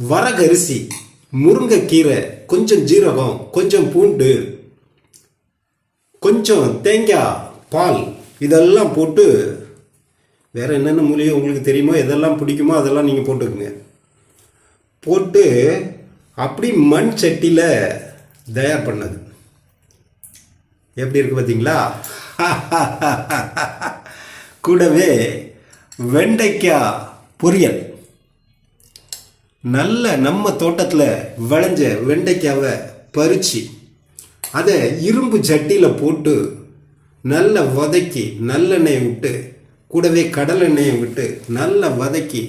வரகரிசி முருங்கைக்கீரை கொஞ்சம் ஜீரகம் கொஞ்சம் பூண்டு கொஞ்சம் தேங்காய் பால் இதெல்லாம் போட்டு வேறு என்னென்ன மூலிகை உங்களுக்கு தெரியுமோ எதெல்லாம் பிடிக்குமோ அதெல்லாம் நீங்கள் போட்டுக்கோங்க. போட்டு அப்படி மண் சட்டியில் தயார் பண்ணது. எப்படி இருக்கு பார்த்தீங்களா கூடவே வெண்டைக்காய் பொரியல். நல்ல நம்ம தோட்டத்தில் விளைஞ்ச வெண்டைக்காவை பறித்து அதை இரும்பு சட்டியில் போட்டு நல்ல வதக்கி நல்லெண்ணெயை விட்டு கூடவே கடலெண்ணெயை விட்டு நல்லா வதக்கி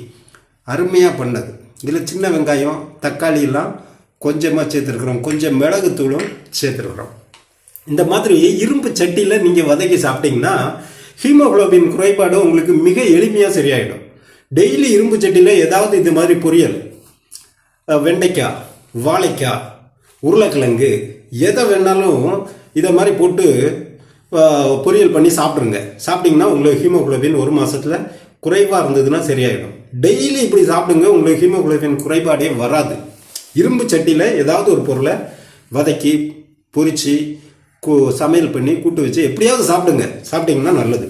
அருமையாக பண்ணது. இதில் சின்ன வெங்காயம் தக்காளி எல்லாம் கொஞ்சமாக சேர்த்துருக்குறோம். கொஞ்சம் மிளகுத்தூளும் சேர்த்துருக்குறோம். இந்த மாதிரி இரும்பு சட்டியில் நீங்கள் வதக்கி சாப்பிட்டீங்கன்னா ஹீமோகுளோபின் குறைபாடு உங்களுக்கு மிக எளிமையாக சரியாயிடும். டெய்லி இரும்பு சட்டியில் ஏதாவது இது மாதிரி பொரியல் வெண்டைக்காய் வாழைக்காய் உருளைக்கிழங்கு எதை வேணாலும் இதை மாதிரி போட்டு பொரியல் பண்ணி சாப்பிட்ருங்க சாப்பிட்டிங்கன்னா உங்களுக்கு ஹீமோகுளோபின் ஒரு மாதத்தில் குறைவாக இருந்ததுன்னா சரியாயிடும். டெய்லி இப்படி சாப்பிடுங்க உங்களுக்கு ஹீமோகுளோபின் குறைபாடே வராது. இரும்பு சட்டியில் ஏதாவது ஒரு பொருளை வதக்கி பொறிச்சு கு சமையல் பண்ணி கூட்டு வச்சு எப்படியாவது சாப்பிடுங்க. சாப்பிட்டிங்கன்னா நல்லது.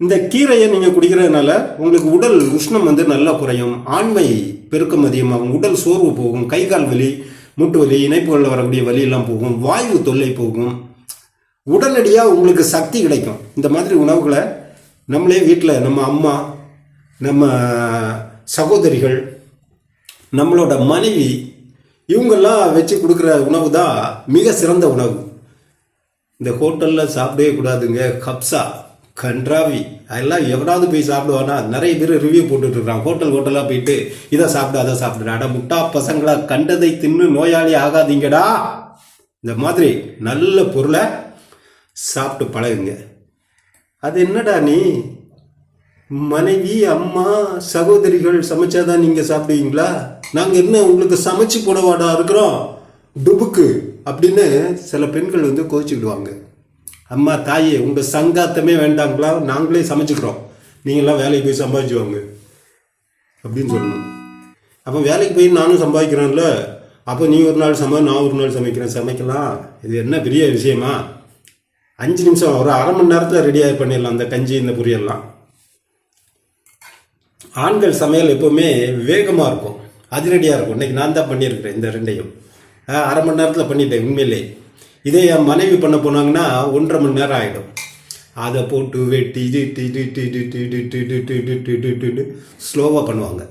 இந்த கீரையை நீங்கள் குடிக்கிறதுனால உங்களுக்கு உடல் உஷ்ணம் வந்து நல்லா குறையும் ஆண்மை பெருக்கம் அதிகமாகும் உடல் சோர்வு போகும் கை கால் வலி மூட்டு வலி இணைப்புகளில் வரக்கூடிய வலியெல்லாம் போகும் வாயு தொல்லை போகும். உடனடியாக உங்களுக்கு சக்தி கிடைக்கும். இந்த மாதிரி உணவுகளை நம்மளே வீட்டில் நம்ம அம்மா நம்ம சகோதரிகள் நம்மளோட மனைவி இவங்கெல்லாம் வச்சு கொடுக்குற உணவு தான் மிக சிறந்த உணவு. இந்த ஹோட்டலில் சாப்பிடவே கூடாதுங்க கப்சா. கன்றாவி. அதெல்லாம் எவனாவது போய் சாப்பிடுவானா நிறைய பேர் ரிவ்யூ போட்டுட்டு இருக்கான் ஹோட்டல் ஹோட்டலாக போயிட்டு இதை சாப்பிடு அதை சாப்பிடு. அட முட்டா பசங்களா கண்டதை தின்னு நோயாளி ஆகாதீங்கடா. இந்த மாதிரி நல்ல பொருளை சாப்பிட்டு பழகுங்க. அது என்னடா நீ? மனைவி அம்மா சகோதரிகள் சமைச்சாதான் நீங்கள் சாப்பிடுவீங்களா? நாங்கள் என்ன உங்களுக்கு சமைச்சு போடவாடா இருக்கிறோம்? டுபுக்கு அப்படின்னு சில பெண்கள் வந்து கோச்சிக்கிடுவாங்க அம்மா தாயே உங்கள் சங்காத்தமே வேண்டாங்களா நாங்களே சமைச்சுக்கிறோம். நீங்களாம் வேலைக்கு போய் சம்பாதிச்சுவாங்க அப்படின்னு சொல்லணும். அப்போ வேலைக்கு போய் நானும் சம்பாதிக்கிறேன்ல. அப்போ நீ ஒரு நாள் சமை நான் ஒரு நாள் சமைக்கிறேன். சமைக்கலாம். இது என்ன பெரிய விஷயமா? அஞ்சு நிமிஷம் ஒரு அரை மணி நேரத்தில் ரெடியாக பண்ணிடலாம் அந்த கஞ்சி இந்த பொரியெல்லாம். ஆண்கள் சமையல் எப்போவுமே வேகமாக இருக்கும். அதிரடியாக இருக்கும். இன்னைக்கு நான் தான் பண்ணியிருக்கிறேன் இந்த ரெண்டையும். அரை மணி நேரத்தில் பண்ணிட்டேன் உண்மையிலே. இதே என் மனைவி பண்ண போனாங்கன்னா ஒன்றரை மணி நேரம் ஆகிடும் அதை போட்டு வெட்டி ஸ்லோவாக பண்ணுவாங்க